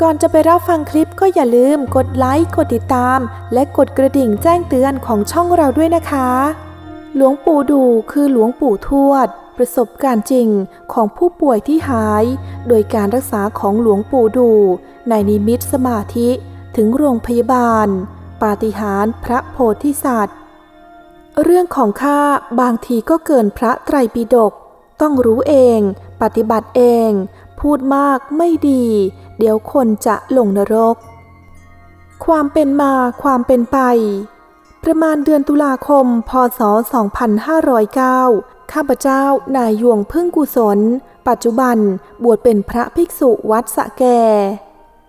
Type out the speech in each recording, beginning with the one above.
ก่อนจะไปรับฟังคลิปก็อย่าลืมกดไลค์ กดติดตาม และกดกระดิ่งแจ้งเตือนของช่องเราด้วยนะคะ หลวงปู่ดูคือหลวงปู่ทวด ประสบการณ์จริงของผู้ป่วยที่หาย โดยการรักษาของหลวงปู่ดู ในนิมิตสมาธิ ถึงโรงพยาบาล ปาฏิหาริย์พระโพธิสัตว์ เรื่องของข้าบางทีก็เกินพระไตรปิฎกต้องรู้เอง ปฏิบัติเอง พูดมากไม่ดี เดี๋ยวคนจะลงนรก ความเป็นมาความเป็นไป ประมาณเดือนตุลาคม พศ 2509 ข้าพเจ้านายยวงพึ่งกุศล ปัจจุบันบวชเป็นพระภิกษุวัดสะแก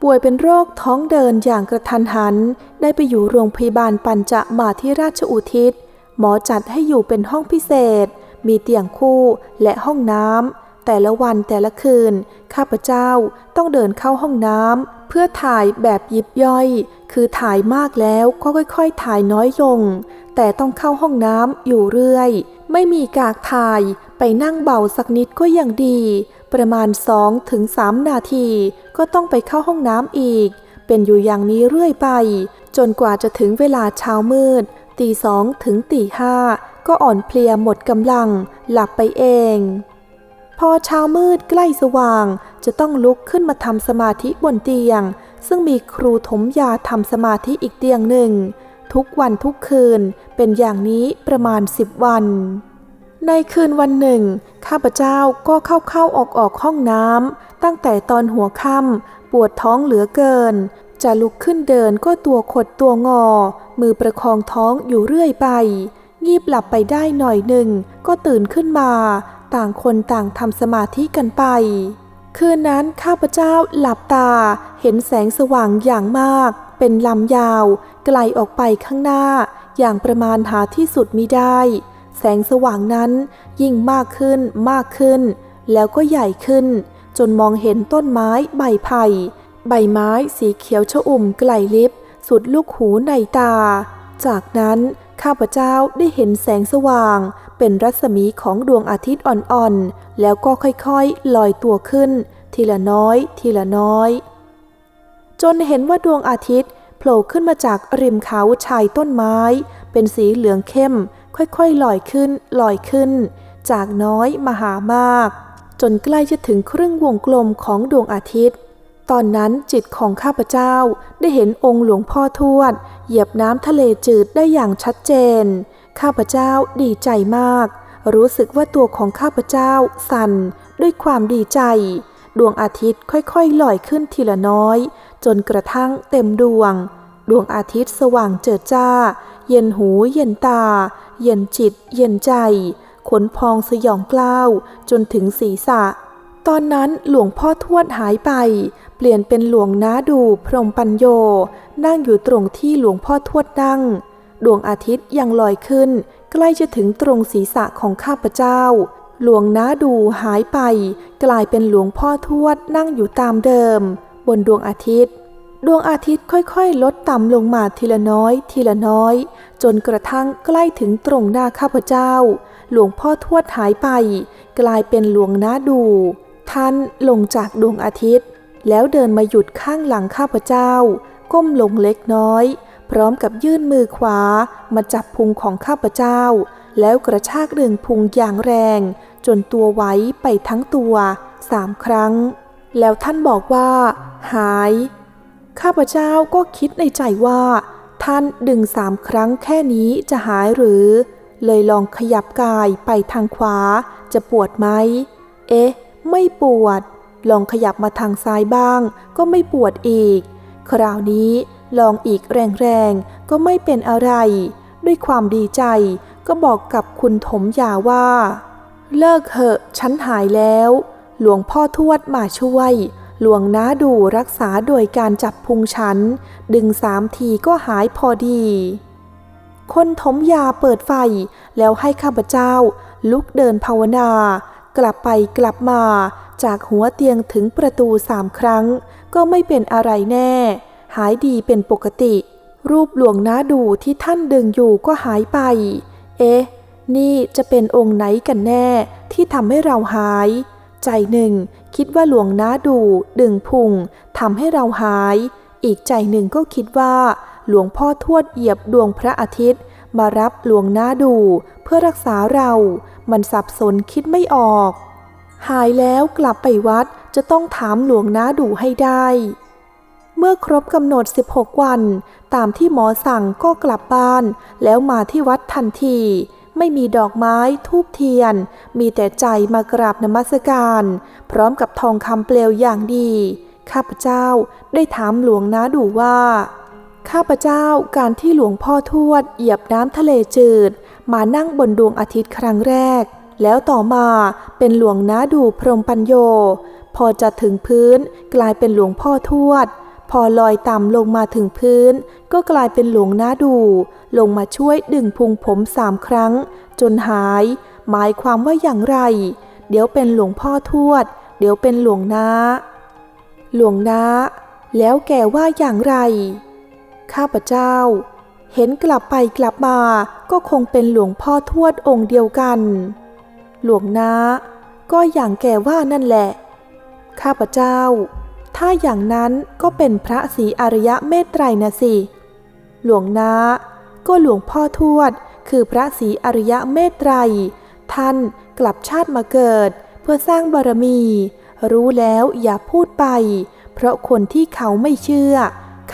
ป่วยเป็นโรคท้องเดินอย่างกระทันหัน ได้ไปอยู่โรงพยาบาลปัญจมาที่ราชอุทิศ หมอจัดให้อยู่เป็นห้องพิเศษ มีเตียงคู่และห้องน้ำ แต่ละวันแต่ละคืน ข้าพเจ้าต้องเดินเข้าห้องน้ำเพื่อถ่ายแบบยิบย่อย คือถ่ายมากแล้วก็ค่อยๆ ถ่ายน้อยลง แต่ต้องเข้าห้องน้ำอยู่เรื่อย ไม่มีกากถ่ายไปนั่งเบาสักนิดก็ยังดี ประมาณ2-3ถึง3นาที ก็ต้องไปเข้าห้องน้ำอีก เป็นอยู่อย่างนี้เรื่อยไป จนกว่าจะถึงเวลาเช้ามืด ตีสองถึงตีห้าก็อ่อนเพลียหมดกำลัง หลับไปเอง พอเช้ามืดใกล้สว่าง จะต้องลุกขึ้นมาทำสมาธิบนเตียง ซึ่งมีครูถมยาทำสมาธิอีกเตียงหนึ่ง ทุกวันทุกคืนเป็นอย่างนี้ประมาณสิบวัน ในคืนวันหนึ่ง ข้าพเจ้าก็เข้าเข้าออกออกห้องน้ำตั้งแต่ตอนหัวค่ำปวดท้องเหลือเกิน จะลุกขึ้นเดินก็ตัวขดตัวงอ มือประคองท้องอยู่เรื่อยไปงีบหลับไปได้หน่อยหนึ่งก็ตื่นขึ้นมา ต่างคนต่างทำสมาธิกันไป คืนนั้นข้าพเจ้าหลับตาเห็นแสงสว่างอย่างมาก เป็นลำยาว ไกลออกไปข้างหน้า อย่างประมาณหาที่สุดมิได้ แสงสว่างนั้นยิ่งมากขึ้นมากขึ้น แล้วก็ใหญ่ขึ้น จนมองเห็นต้นไม้ใบไผ่ ใบไม้สีเขียวชอุ่มไกลลิบสุดลูกหูในตา จากนั้น ข้าพเจ้าได้เห็นแสงสว่าง เป็นรัศมีของดวงอาทิตย์อ่อนๆ แล้วก็ค่อยๆ ลอยตัวขึ้น ทีละน้อย ทีละน้อย จนเห็นว่าดวงอาทิตย์โผล่ขึ้นมาจากริมเขาชายต้นไม้ เป็นสีเหลืองเข้ม ค่อยๆ ลอยขึ้น ลอยขึ้น จากน้อยมาหามาก จนใกล้จะถึงครึ่งวงกลมของดวงอาทิตย์ ตอนนั้นจิตของข้าพเจ้าได้เห็นองค์หลวงพ่อทวด เหยียบน้ำทะเลจืดได้อย่างชัดเจน ข้าพเจ้าดีใจมาก รู้สึกว่าตัวของข้าพเจ้าสั่นด้วยความดีใจ ดวงอาทิตย์ค่อยๆลอยขึ้นทีละน้อย จนกระทั่งเต็มดวง ดวงอาทิตย์สว่างเจิดจ้า เย็นหูเย็นตา เย็นจิต เย็นใจ ขนพองสยองกล้าว จนถึงศีรษะ ตอนนั้นหลวงพ่อทวดหายไป เปลี่ยนเป็นหลวงนาดูพรมปัญโย นั่งอยู่ตรงที่หลวงพ่อทวดนั่ง ดวงอาทิตย์ยังลอยขึ้น ใกล้จะถึงตรงศีรษะของข้าพเจ้า หลวงนาดูหายไป กลายเป็นหลวงพ่อทวดนั่งอยู่ตามเดิม บนดวงอาทิตย์ ดวงอาทิตย์ค่อยๆ ลดต่ำลงมาทีละน้อย ทีละน้อย จนกระทั่งใกล้ถึงตรงหน้าข้าพเจ้า หลวงพ่อทวดหายไป กลายเป็นหลวงนาดู ท่านลงจากดวงอาทิตย์ แล้วเดินมาหยุดข้างหลังข้าพเจ้า ก้มลงเล็กน้อย พร้อมกับยื่นมือขวามาจับพุงของข้าพเจ้า แล้วกระชากดึงพุงอย่างแรง จนตัวไหวไปทั้งตัวสามครั้ง แล้วท่านบอกว่า หาย ข้าพเจ้าก็คิดในใจว่า ท่านดึงสามครั้งแค่นี้จะหายหรือ เลยลองขยับกายไปทางขวาจะปวดไหม เอ๊ะ ไม่ปวด ลองขยับมาทางซ้ายบ้าง ก็ไม่ปวดอีก คราวนี้ลองอีกแรงๆ ก็ไม่เป็นอะไร ด้วยความดีใจก็บอกกับคุณถมยาว่า เลิกเหอะฉันหายแล้ว หลวงพ่อทวดมาช่วย หลวงน้าดูรักษาโดยการจับพุงฉัน ดึงสามทีก็หายพอดี คนถมยาเปิดไฟแล้วให้ข้าพเจ้าลุกเดินภาวนา กลับไปกลับมา จากหัวเตียงถึงประตูสามครั้ง ก็ไม่เป็นอะไรแน่ หายดีเป็นปกติ รูปหลวงน้าดูที่ท่านดึงอยู่ก็หายไป เอ๊ะ นี่จะเป็นองค์ไหนกันแน่ที่ทำให้เราหาย ใจหนึ่ง คิดว่าหลวงน้าดู ดึงพุงทำให้เราหาย อีกใจหนึ่งก็คิดว่า หลวงพ่อทวดเหยียบดวงพระอาทิตย์ มารับหลวงน้าดูเพื่อรักษาเรา มันสับสนคิดไม่ออก หายแล้วกลับไปวัดจะต้องถามหลวงน้าดูให้ได้ เมื่อครบกำหนด 16 วัน ตามที่หมอสั่งก็กลับบ้าน แล้วมาที่วัดทันที ไม่มีดอกไม้ทูบเทียน มีแต่ใจมากราบนมัสการ พร้อมกับทองคำเปลวอย่างดี ข้าพเจ้าได้ถามหลวงนาดูว่า ข้าพเจ้าการที่หลวงพ่อทวดเหยียบน้ำทะเลจืด มานั่งบนดวงอาทิตย์ครั้งแรก แล้วต่อมาเป็นหลวงนาดูพรหมปัญโย พอจะถึงพื้นกลายเป็นหลวงพ่อทวด พอลอยต่ำลงมาถึงพื้น ก็กลายเป็นหลวงนาดู ลงมาช่วยดึงพุงผมสามครั้ง จนหาย หมายความว่าอย่างไร เดี๋ยวเป็นหลวงพ่อทวด เดี๋ยวเป็นหลวงนาหลวงนาแล้วแกว่าอย่างไร ข้าพเจ้า เห็นกลับไปกลับมาก็คงเป็นหลวงพ่อทวดองค์เดียวกัน หลวงนาก็อย่างแกว่านั่นแหละ ข้าพเจ้า ถ้าอย่างนั้นก็เป็นพระศรีอริยะเมตไตรนะสิ หลวงนาก็หลวงพ่อทวด คือพระศรีอริยะเมตไตร ท่านกลับชาติมาเกิด เพื่อสร้างบารมี รู้แล้วอย่าพูดไป เพราะคนที่เขาไม่เชื่อ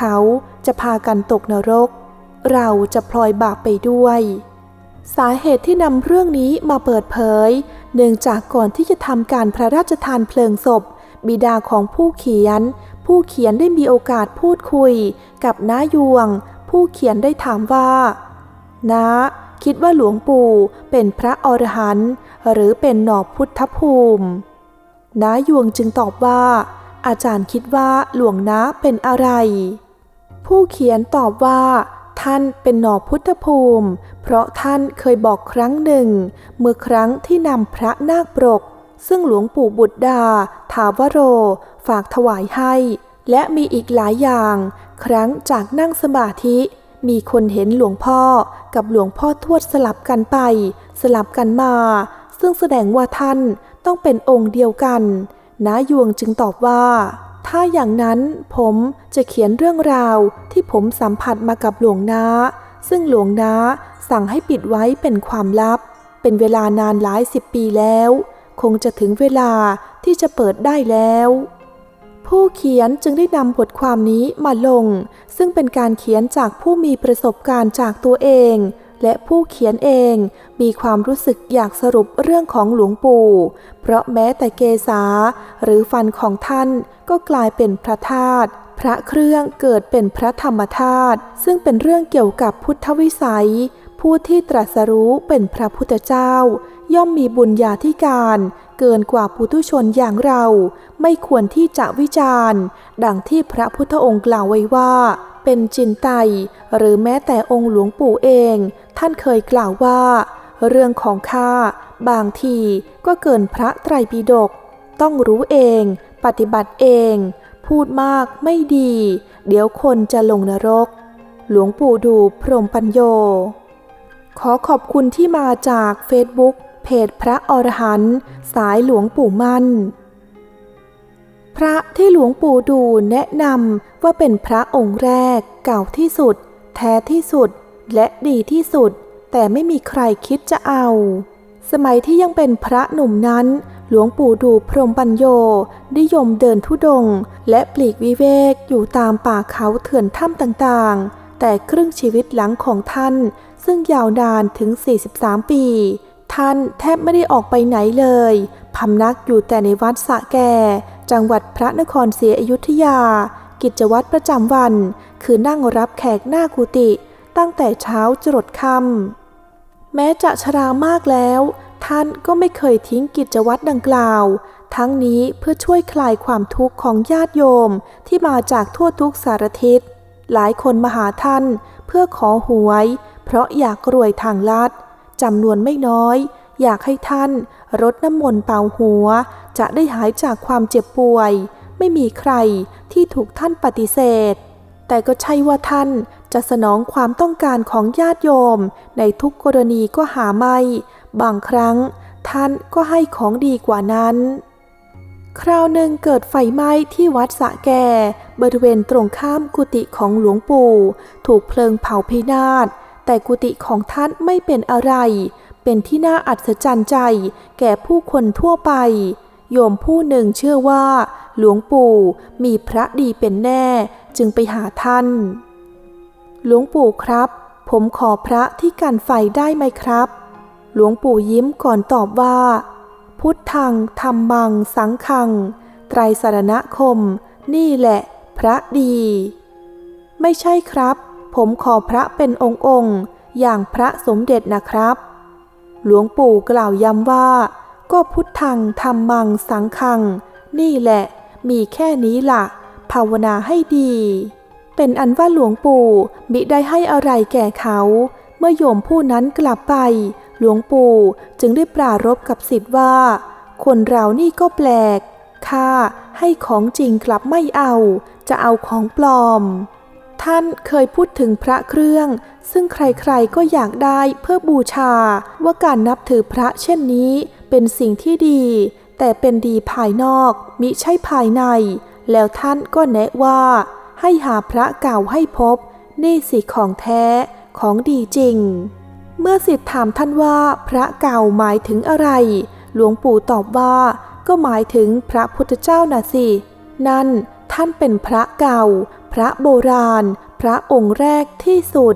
เขาจะพากันตกนรก เราจะพลอยบาปไปด้วย สาเหตุที่นำเรื่องนี้มาเปิดเผย เนื่องจากก่อนที่จะทำการพระราชทานเพลิงศพ บิดาของผู้เขียน ผู้เขียนได้มีโอกาสพูดคุย กับน้ายวง ผู้เขียนได้ถามว่าน้าคิดว่าหลวงปู่เป็นพระอรหันต์หรือเป็นหนอบพุทธภูมิน้ายวงจึงตอบว่า อาจารย์คิดว่าหลวงน้าเป็นอะไร ผู้เขียนตอบว่า ท่านเป็นหนอพุทธภูมิ เพราะท่านเคยบอกครั้งหนึ่ง เมื่อครั้งที่นำพระนาคปรก ซึ่งหลวงปู่บุตรดา ถาวโร ฝากถวายให้ และมีอีกหลายอย่าง ครั้งจากนั่งสมาธิ มีคนเห็นหลวงพ่อกับหลวงพ่อทวดสลับกันไป สลับกันมา ซึ่งแสดงว่าท่านต้องเป็นองค์เดียวกัน นายวงจึงตอบว่า ถ้าอย่างนั้นผมจะเขียนเรื่องราวที่ผมสัมผัสมากับหลวงนาซึ่งหลวงนาสั่งให้ปิดไว้เป็นความลับ เป็นเวลานานหลายสิบปีแล้ว คงจะถึงเวลาที่จะเปิดได้แล้ว ผู้เขียนจึงได้นำบทความนี้มาลง ซึ่งเป็นการเขียนจากผู้มีประสบการณ์จากตัวเอง และผู้เขียนเองมีความรู้สึกอยากสรุปเรื่องของหลวงปู่ เพราะแม้แต่เกษาหรือฟันของท่านก็กลายเป็นพระธาตุพระเครื่องเกิดเป็นพระธรรมธาตุซึ่งเป็นเรื่องเกี่ยวกับพุทธวิสัย ผู้ที่ตรัสรู้เป็นพระพุทธเจ้า ย่อมมีบุญญาธิการเกินกว่าปุถุชนอย่างเรา ไม่ควรที่จะวิจารณ์ ดังที่พระพุทธองค์กล่าวไว้ว่า เป็นจินไต หรือแม้แต่องค์หลวงปู่เอง ท่านเคยกล่าวว่า เรื่องของข้าบางทีก็เกินพระไตรปิฎกต้องรู้เอง ปฏิบัติเอง พูดมากไม่ดี เดี๋ยวคนจะลงนรก หลวงปู่ดูพรหมปัญโย ขอขอบคุณที่มาจากเฟซบุ๊กเพจพระอรหันต์สายหลวงปู่มั่น ระที่หลวงปู่ดูแนะนำว่าเป็นพระองค์แรก เก่าที่สุด แท้ที่สุด และดีที่สุด แต่ไม่มีใครคิดจะเอา สมัยที่ยังเป็นพระหนุ่มนั้น หลวงปู่ดูพรมปัญโยนิยมเดินทุดง และปลีกวิเวกอยู่ตามป่าเขาเถื่อนถ้ำต่างๆ แต่ครึ่งชีวิตหลังของท่าน ซึ่งยาวนานถึง 43 ปี ท่านแทบไม่ได้ออกไปไหนเลยพำนักอยู่แต่ในวัดสะแก จังหวัดพระนครศรีอยุธยา กิจวัตรประจำวัน คือนั่งรับแขกหน้ากุฏิตั้งแต่เช้าจรดค่ำแม้จะชรามากแล้ว ท่านก็ไม่เคยทิ้งกิจวัตรดังกล่าว ทั้งนี้เพื่อช่วยคลายความทุกข์ของญาติโยมที่มาจากทั่วทุกสารทิศ หลายคนมาหาท่านเพื่อขอหวย เพราะอยากรวยทางลัดจำนวนไม่น้อย อยากให้ท่านรดน้ำมนต์เป่าหัว จะได้หายจากความเจ็บป่วย ไม่มีใครที่ถูกท่านปฏิเสธ แต่ก็ใช่ว่าท่านจะสนองความต้องการของญาติโยม ในทุกกรณีก็หาไม่ บางครั้งท่านก็ให้ของดีกว่านั้น คราวหนึ่งเกิดไฟไหม้ที่วัดสะแกบริเวณตรงข้ามกุฏิของหลวงปู่ ถูกเพลิงเผาพินาศแต่กุฏิของท่านไม่เป็นอะไร เป็นที่น่าอัศจรรย์ใจแก่ผู้คนทั่วไป โยมผู้หนึ่งเชื่อว่า หลวงปู่มีพระดีเป็นแน่จึงไปหาท่าน หลวงปู่ครับ ผมขอพระที่กันไฟได้ไหมครับ หลวงปู่ยิ้มก่อนตอบว่า พุทธังธรรมัง สังฆัง ไตรสารณคม นี่แหละ พระดี ไม่ใช่ครับ ผมขอพระเป็นองค์องค์ๆอย่างพระสมเด็จนะครับ หลวงปู่กล่าวย้ำว่า ก็พุทธังธรรมังสังฆัง นี่แหละ มีแค่นี้ละ่ะ ภาวนาให้ดี เป็นอันว่าหลวงปู่มิได้ให้อะไรแก่เขา เมื่อโยมผู้นั้นกลับไป หลวงปู่จึงได้ปรารภกับสิทธิ์ว่า คนเรานี่ก็แปลกข้าให้ของจริงกลับไม่เอา จะเอาของปลอม ท่านเคยพูดถึงพระเครื่อง ซึ่งใครๆก็อยากได้เพื่อบูชา ว่าการนับถือพระเช่นนี้เป็นสิ่งที่ดี แต่เป็นดีภายนอกมิใช่ภายใน แล้วท่านก็แนะว่า ให้หาพระเก่าให้พบ นี่สิของแท้ของดีจริง เมื่อสิทธิ์ถามท่านว่าพระเก่าหมายถึงอะไร หลวงปู่ตอบว่า ก็หมายถึงพระพุทธเจ้าน่ะสิ นั่นท่านเป็นพระเก่า พระโบราณ พระองค์แรกที่สุด